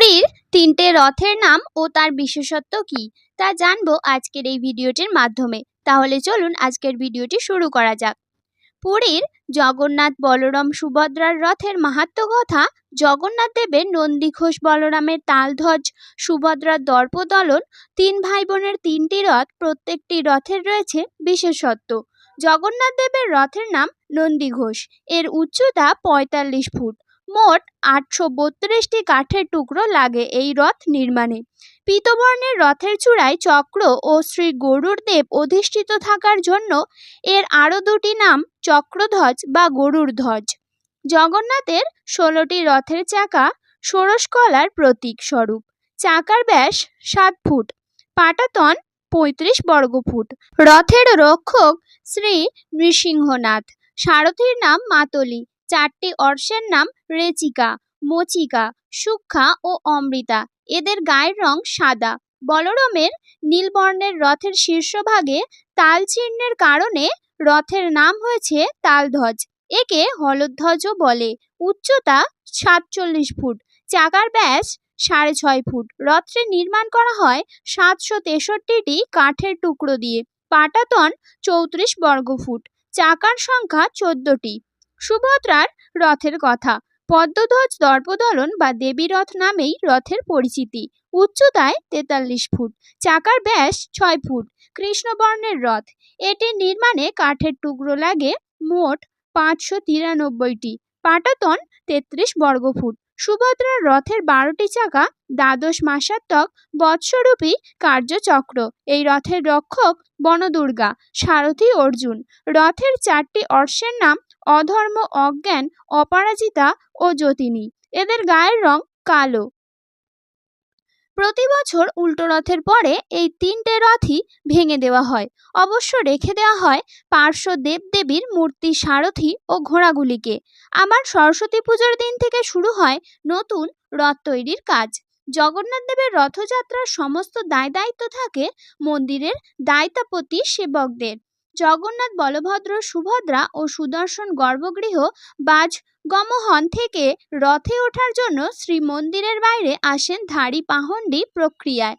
পুরীর তিনটে রথের নাম ও তার বিশেষত্ব কি, তা জানব আজকের এই ভিডিওটির মাধ্যমে। তাহলে চলুন আজকের ভিডিওটি শুরু করা যাক। পুরীর জগন্নাথ বলরাম সুভদ্রার রথের মাহাত্ম্য কথা জগন্নাথ দেবের নন্দীঘোষ বলরামের তালধ্বজ, সুভদ্রার দর্পদলন, তিন ভাই বোনের তিনটি রথ, প্রত্যেকটি রথের রয়েছে বিশেষত্ব। জগন্নাথ দেবের রথের নাম নন্দীঘোষ, এর উচ্চতা পঁয়তাল্লিশ ফুট। মোট আটশো বত্রিশটি কাঠের টুকরো লাগে এই রথ নির্মাণে। পীতবর্ণের রথের চূড়ায় চক্র ও শ্রী গরুর দেব অধিষ্ঠিত থাকার জন্য এর আরও দুটি নাম চক্রধ্বজ বা গরুর ধ্বজ জগন্নাথের ষোলোটি রথের চাকা ষোড়শকলার প্রতীক স্বরূপ। চাকার ব্যাস সাত ফুট, পাটাতন পঁয়ত্রিশ বর্গফুট। রথের রক্ষক শ্রী নৃসিংহনাথ। সারথীর নাম মাতলি। চারটি অর্শের নাম রেচিকা, মচিকা সুক্ষা ও অমৃতা। এদের গায়ের রং সাদা। বলরমের নীলবর্ণের রথের শীর্ষভাগে তাল চিহ্নের কারণে রথের নাম হয়েছে তালধ্বজ। একে হলধ্বজও বলে। উচ্চতা সাতচল্লিশ ফুট, চাকার ব্যাস সাড়ে ছয় ফুট। রথটি নির্মাণ করা হয় সাতশো তেষট্টিটি কাঠের টুকরো দিয়ে। পাটাতন চৌত্রিশ বর্গফুট, চাকার সংখ্যা চোদ্দটি। সুভদ্রার রথের কথা। পদ্মধ্বজ দর্পদলন বা দেবী রথ নামেই রথের পরিচিতি। উচ্চতায় তেতাল্লিশ ফুট, চাকার ব্যাস ছয় ফুট, কৃষ্ণবর্ণের রথ। এটির নির্মাণে কাঠের টুকরো লাগে মোট পাঁচশো তিরানব্বইটি, পাটাতন তেত্রিশ বর্গফুট। সুভদ্রার রথের বারোটি চাকা দ্বাদশ মাসাত্মক বৎসরূপী কার্যচক্র। এই রথের রক্ষক বনদুর্গা, সারথী অর্জুন। রথের চারটি অর্শের নাম অধর্ম, অজ্ঞান, অপরাজিতা ও যতিনী। এদের গায়ের রং কালো। প্রতি বছর উল্টো রথের পরে এই তিনটে রথই ভেঙে দেওয়া হয়। অবশ্য রেখে দেওয়া হয় পার্শ্ব দেবদেবীর মূর্তি সারথি ও ঘোড়াগুলিকে। আবার সরস্বতী পুজোর দিন থেকে শুরু হয় নতুন রথ তৈরির কাজ। জগন্নাথ দেবের রথযাত্রার সমস্ত দায় দায়িত্ব থাকে মন্দিরের দায়িত্বপতি সেবকদের। জগন্নাথ বলভদ্র সুভদ্রা ও সুদর্শন গর্ভগৃহ বাজ গমহন থেকে রথে ওঠার জন্য শ্রীমন্দিরের বাইরে আসেন ধাড়ি পাহন্ডি প্রক্রিয়ায়।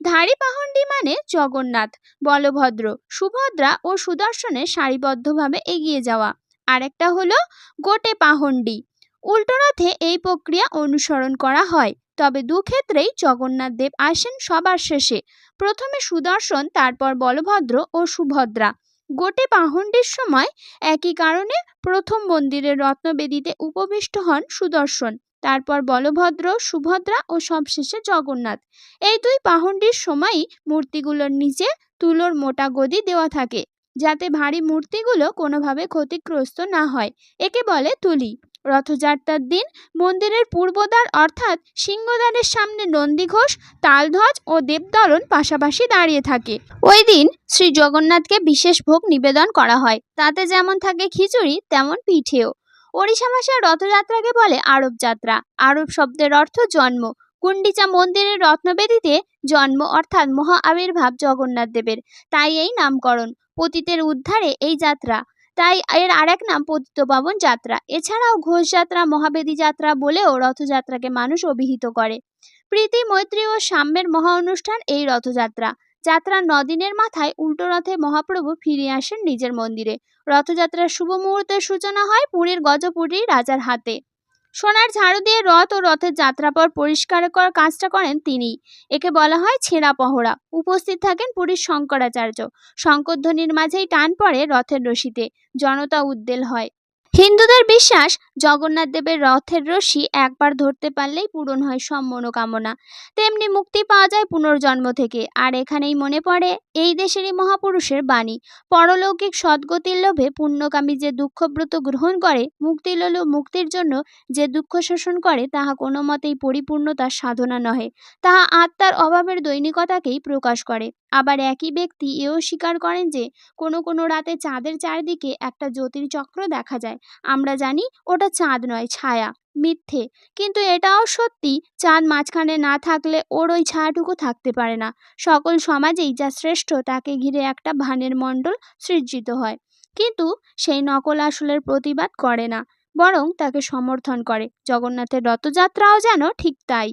ধাড়ি পাহন্ডি মানে জগন্নাথ, বলভদ্র, সুভদ্রা ও সুদর্শনের সারিবদ্ধভাবে এগিয়ে যাওয়া। আরেকটা হলো গোটে পাহন্ডি উল্টো রথে এই প্রক্রিয়া অনুসরণ করা হয়, তবে দু ক্ষেত্রেই জগন্নাথ দেব আসেন সবার শেষে। প্রথমে সুদর্শন, তারপর বলভদ্র ও সুভদ্রা। গোটে পাহণ্ডের সময় একই কারণে প্রথম মন্দিরের রত্নবেদিতে উপবিষ্ট হন সুদর্শন, তারপর বলভদ্র, সুভদ্রা ও সবশেষে জগন্নাথ। এই দুই পাহন্ডির সময়ই মূর্তিগুলোর নিচে তুলোর মোটা গদি দেওয়া থাকে, যাতে ভারী মূর্তিগুলো কোনোভাবে ক্ষতিগ্রস্ত না হয়, একে বলে তুলি। রথযাত্রার দিন মন্দিরের পূর্বদ্বার অর্থাৎ সিংহদ্বারের সামনে নন্দীঘোষ, তালধ্বজ ও দেবদলন পাশাপাশি দাঁড়িয়ে থাকে। ওই দিন শ্রী জগন্নাথকে বিশেষ ভোগ নিবেদন করা হয়। তাতে যেমন থাকে খিচুড়ি, তেমন পিঠেও। ওড়িশা ভাষার রথযাত্রাকে বলে আরব যাত্রা। আরব শব্দের অর্থ জন্ম। কুণ্ডিচা মন্দিরের রত্নবেদিতে জন্ম অর্থাৎ মহা আবির্ভাব জগন্নাথ দেবের তাই এই নামকরণ। পতিতের উদ্ধারে এই যাত্রা। তাই এর আরেক নাম পতিত পাবন যাত্রা। এছাড়াও ঘোষ যাত্রা, মহাবেদী যাত্রা বলেও রথযাত্রাকে মানুষ অভিহিত করে। প্রীতি, মৈত্রী ও সাম্যের মহা অনুষ্ঠান এই রথযাত্রা। যাত্রা নদিনের মাথায় উল্টো রথে মহাপ্রভু ফিরে আসেন নিজের মন্দিরে। রথযাত্রার শুভ মুহূর্তের সূচনা হয় পুরীর গজপুরী রাজার হাতে। সোনার ঝাড়ু দিয়ে রথ ও রথের যাত্রা পর পরিষ্কার করার কাজটা করেন তিনি। একে বলা হয় ছেঁড়া পহরা উপস্থিত থাকেন পুরীর শঙ্করাচার্য। শঙ্করধ্বনির মাঝেই টান পড়ে রথের রশিতে। জনতা উদ্দেল হয়। হিন্দুদের বিশ্বাস, জগন্নাথ দেবের রথের রশি একবার ধরতে পারলেই পূরণ হয় সব মনোকামনা। তেমনি মুক্তি পাওয়া যায় পুনর্জন্ম থেকে। আর এখানেই মনে পড়ে এই দেশেরই মহাপুরুষের বাণী। পরলৌকিক সদ্গতির লোভে পুণ্যকামী যে দুঃখব্রত গ্রহণ করে মুক্তি লোল মুক্তির জন্য যে দুঃখ শোষণ করে, তাহা কোনো মতেই পরিপূর্ণতার সাধনা নহে। তাহা আত্মার অভাবের দৈনিকতাকেই প্রকাশ করে। আবার একই ব্যক্তি এও স্বীকার করেন যে কোনো কোনো রাতে চাঁদের চারদিকে একটা জ্যোতির্চক্র দেখা যায়। আমরা জানি ওটা চাঁদ নয়, ছায়া, মিথ্যে। কিন্তু এটাও সত্যি, চাঁদ মাঝখানে না থাকলে ওর ওই ছায়াটুকু থাকতে পারে না। সকল সমাজেই যা শ্রেষ্ঠ তাকে ঘিরে একটা ভানের মণ্ডল সৃজিত হয়। কিন্তু সেই নকল আসলের প্রতিবাদ করে না, বরং তাকে সমর্থন করে। জগন্নাথের রথযাত্রাও যেন ঠিক তাই।